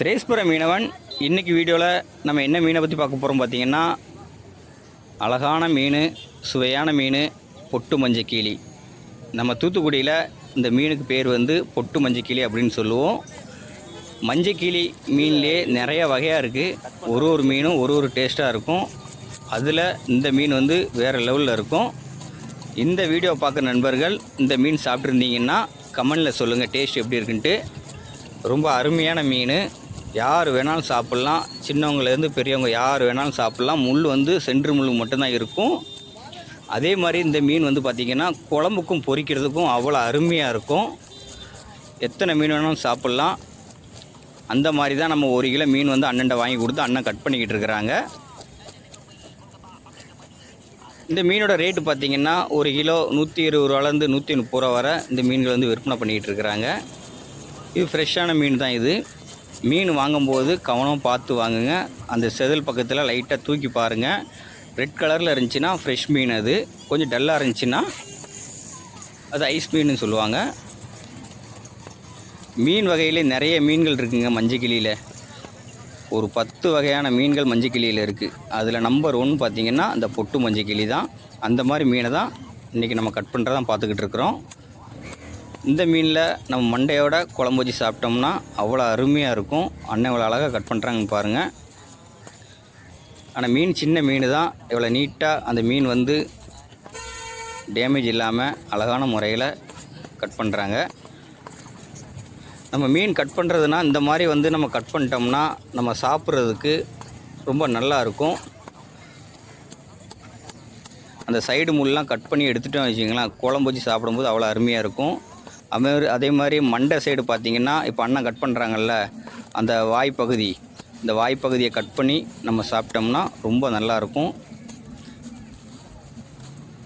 திரேஸ்புர மீனவன் இன்றைக்கி வீடியோவில் நம்ம என்ன மீனை பற்றி பார்க்க போகிறோம் பார்த்தீங்கன்னா அழகான மீன் சுவையான மீன் பொட்டு மஞ்சக்கீளி நம்ம தூத்துக்குடியில் இந்த மீனுக்கு பேர் வந்து பொட்டு மஞ்சக்கீளி அப்படின்னு சொல்லுவோம். மஞ்சக்கீளி மீன்லேயே நிறைய வகையாக இருக்குது ஒரு ஒரு மீனும் ஒரு ஒரு டேஸ்ட்டாக இருக்கும். அதில் இந்த மீன் வந்து வேறு லெவலில் இருக்கும். இந்த வீடியோ பார்க்குற நண்பர்கள் இந்த மீன் சாப்பிட்ருந்தீங்கன்னா கமெண்டில் சொல்லுங்கள் டேஸ்ட் எப்படி இருக்குன்ட்டு. ரொம்ப அருமையான மீன். யார் வேணாலும் சாப்பிட்லாம். சின்னவங்கலேருந்து பெரியவங்க யார் வேணாலும் சாப்பிட்லாம். முள் வந்து சென்று முள் மட்டும்தான் இருக்கும். அதே மாதிரி இந்த மீன் வந்து பார்த்திங்கன்னா குழம்புக்கும் பொரிக்கிறதுக்கும் அவ்வளோ அருமையாக இருக்கும். எத்தனை மீன் வேணாலும் சாப்பிட்லாம். அந்த மாதிரி தான் நம்ம ஒரு கிலோ மீன் வந்து அண்ணன்ட்ட வாங்கி கொடுத்து அண்ணன் கட் பண்ணிக்கிட்டு இருக்கிறாங்க. இந்த மீனோட ரேட்டு பார்த்தீங்கன்னா ஒரு கிலோ நூற்றி இருபது ரூபாலேருந்து நூற்றி முப்பது ரூபா வரை இந்த மீன்கள் வந்து விற்பனை பண்ணிக்கிட்டு இருக்கிறாங்க. இது ஃப்ரெஷ்ஷான மீன் தான் இது. மீன் வாங்கும்போது கவனம் பார்த்து வாங்குங்க. அந்த செதில் பக்கத்தில் லைட்டாக தூக்கி பாருங்கள் ரெட் கலரில் இருந்துச்சுன்னா ஃப்ரெஷ் மீன் அது. கொஞ்சம் டல்லாக இருந்துச்சுன்னா அது ஐஸ் மீன் சொல்லுவாங்க. மீன் வகையிலே நிறைய மீன்கள் இருக்குங்க மஞ்சக்கிளியில். ஒரு பத்து வகையான மீன்கள் மஞ்சக்கிளியில் இருக்குது அதில் நம்பர் ஒன் பார்த்திங்கன்னா அந்த பொட்டு மஞ்சக்கிளி தான். அந்த மாதிரி மீனை தான் இன்றைக்கி நம்ம கட் பண்ணுறதான் பார்த்துக்கிட்டு இருக்கிறோம். இந்த மீனில் நம்ம மண்டையோட குழம்பு வச்சு சாப்பிட்டோம்னா அவ்வளோ அருமையாக இருக்கும். அண்ணன் இவ்வளோ அழகாக கட் பண்ணுறாங்க பாருங்கள் ஆனால் மீன் சின்ன மீன் தான். இவ்வளோ நீட்டாக அந்த மீன் வந்து டேமேஜ் இல்லாமல் அழகான முறையில் கட் பண்ணுறாங்க. நம்ம மீன் கட் பண்ணுறதுனா இந்த மாதிரி வந்து நம்ம கட் பண்ணிட்டோம்னா நம்ம சாப்பிட்றதுக்கு ரொம்ப நல்லா இருக்கும். அந்த சைடு முள்ளெலாம் கட் பண்ணி எடுத்துட்டோம் வச்சிங்களேன் குழம்பு வச்சு சாப்பிடும்போது அவ்வளோ அருமையாக இருக்கும். அதே அதே மாதிரி மண்டை சைடு பார்த்திங்கன்னா இப்போ அண்ணன் கட் பண்ணுறாங்கல்ல அந்த வாய்ப்பகுதி இந்த வாய்ப்பகுதியை கட் பண்ணி நம்ம சாப்பிட்டோம்னா ரொம்ப நல்லாயிருக்கும்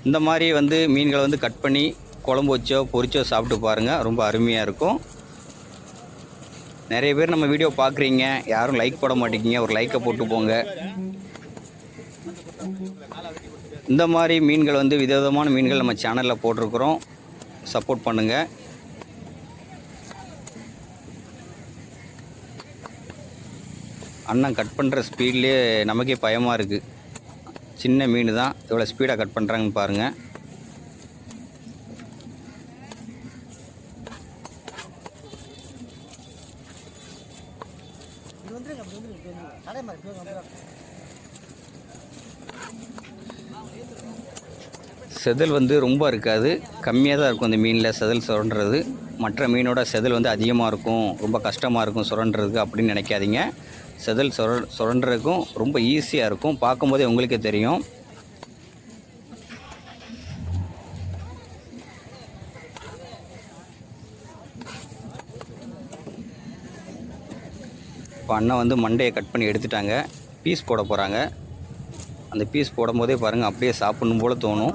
இந்த மாதிரி வந்து மீன்களை வந்து கட் பண்ணி குழம்பு வச்சோ பொரிச்சோ சாப்பிட்டு பாருங்கள் ரொம்ப அருமையாக இருக்கும். நிறைய பேர் நம்ம வீடியோ பார்க்குறீங்க யாரும் லைக் போட மாட்டேங்கிங்க ஒரு லைக்கை போட்டு போங்க. இந்த மாதிரி மீன்கள் வந்து விதவிதமான மீன்கள் நம்ம சேனலில் போட்டிருக்கிறோம். சப்போர்ட் பண்ணுங்கள் அண்ணன் கட் பண்ணுற ஸ்பீட்லேயே நமக்கே பயமாக இருக்குது சின்ன மீன் தான். எவ்வளோ ஸ்பீடாக கட் பண்ணுறாங்கன்னு பாருங்கள் செதில் வந்து ரொம்ப இருக்காது. கம்மியாக தான் இருக்கும் இந்த மீனில் செதில் சுரண்டுறது மற்ற மீனோட செதில் வந்து அதிகமாக இருக்கும். ரொம்ப கஷ்டமாக இருக்கும் சுரண்டுறதுக்கு அப்படின்னு நினைக்காதீங்க. செதில் சுர சுரண்டுறதுக்கும் ரொம்ப ஈஸியாக இருக்கும். பார்க்கும்போதே உங்களுக்கே தெரியும். இப்போ அண்ணன் வந்து மண்டையை கட் பண்ணி எடுத்துட்டாங்க. பீஸ் போட போகிறாங்க அந்த பீஸ் போடும்போதே பாருங்கள் அப்படியே சாப்பிடணும் போல் தோணும்.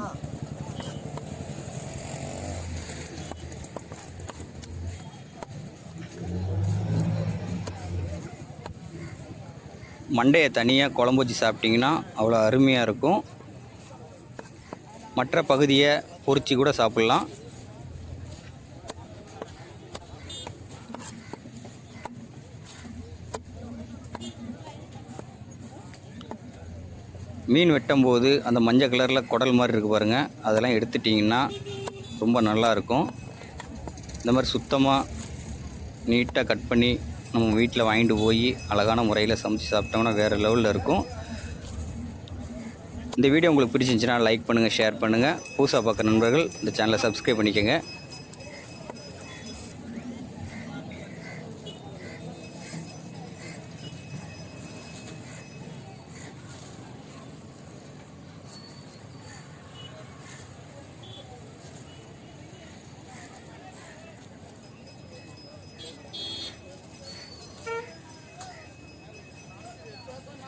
மண்டையை தனியாக குழம்பு வச்சு சாப்பிட்டிங்கன்னா அவ்வளோ அருமையாக இருக்கும். மற்ற பகுதியை பொரிச்சு கூட சாப்பிட்லாம். மீன் வெட்டும்போது அந்த மஞ்சள் கலரில் குடல் மாதிரி இருக்குது பாருங்கள் அதெல்லாம் எடுத்துட்டிங்கன்னா ரொம்ப நல்லா இருக்கும். இந்த மாதிரி சுத்தமாக நீட்டாக கட் பண்ணி நம்ம வீட்டில் வாங்கிட்டு போய் அழகான முறையில் சமைச்சு சாப்பிட்டோம்னா வேறு லெவலில் இருக்கும். இந்த வீடியோ உங்களுக்கு பிடிச்சிருந்துச்சுன்னா லைக் பண்ணுங்கள் ஷேர் பண்ணுங்கள் புதுசாக பார்க்குற நண்பர்கள் இந்த சேனலை சப்ஸ்கிரைப் பண்ணிக்கோங்க.